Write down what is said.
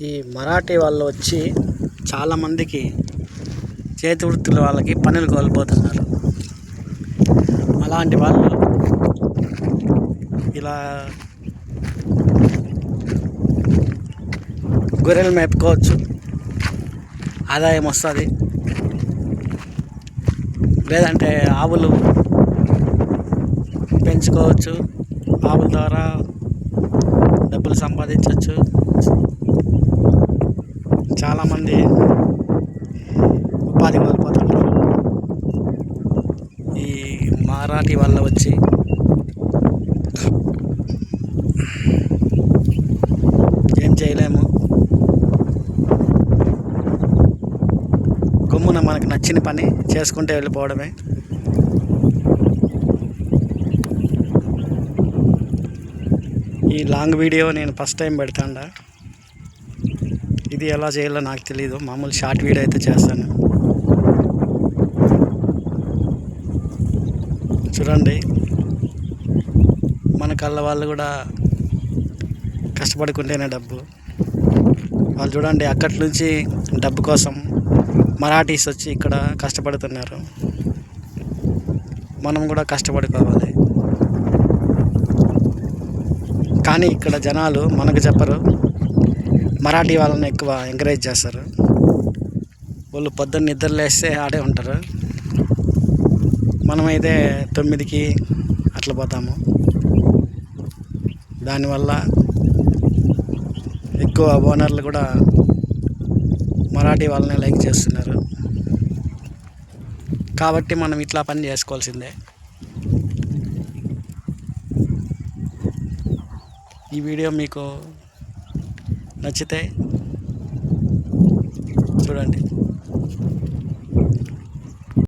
ఈ మరాఠీ వాళ్ళు వచ్చి చాలామందికి చేతి వృత్తుల వాళ్ళకి పనులు కోల్పోతున్నారు. అలాంటి వాళ్ళు ఇలా గొర్రెలు మేపుకోవచ్చు. ఆదాయం వస్తుంది. లేదంటే ఆవులు పెంచుకోవచ్చు. ఆవుల ద్వారా డబ్బులు సంపాదించవచ్చు చాలామంది ఉపాధి కోల్పోతున్నారు. ఈ మరాఠీ వల్ల వచ్చి ఏం చేయలేము. గమ్మున మనకు నచ్చిన పని చేసుకుంటే వెళ్ళిపోవడమే. ఈ లాంగ్ వీడియో నేను ఫస్ట్ టైం పెడతాండా. ఇది ఎలా చేయాలో నాకు తెలియదు మామూలు షార్ట్ వీడియో అయితే చేస్తాను. చూడండి. మన కళ్ళ వాళ్ళు కూడా కష్టపడుకుంటేనే డబ్బు. వాళ్ళు చూడండి అక్కడి నుంచి డబ్బు కోసం మరాఠీస్ వచ్చి ఇక్కడ కష్టపడుతున్నారు. మనం కూడా కష్టపడుకోవాలి కానీ ఇక్కడ జనాలు మనకు చెప్పరు. మరాఠీ వాళ్ళని ఎక్కువ ఎంకరేజ్ చేస్తారు. వాళ్ళు పొద్దున్న నిద్ర లేస్తే ఆడే ఉంటారు. మనమైతే తొమ్మిదికి అట్లా పోతాము. దానివల్ల ఎక్కువ ఓనర్లు కూడా మరాఠీ వాళ్ళని లైక్ చేస్తున్నారు. కాబట్టి మనం ఇట్లా పని చేసుకోవాల్సిందే. ఈ వీడియో మీకు నచ్చితే చూడండి.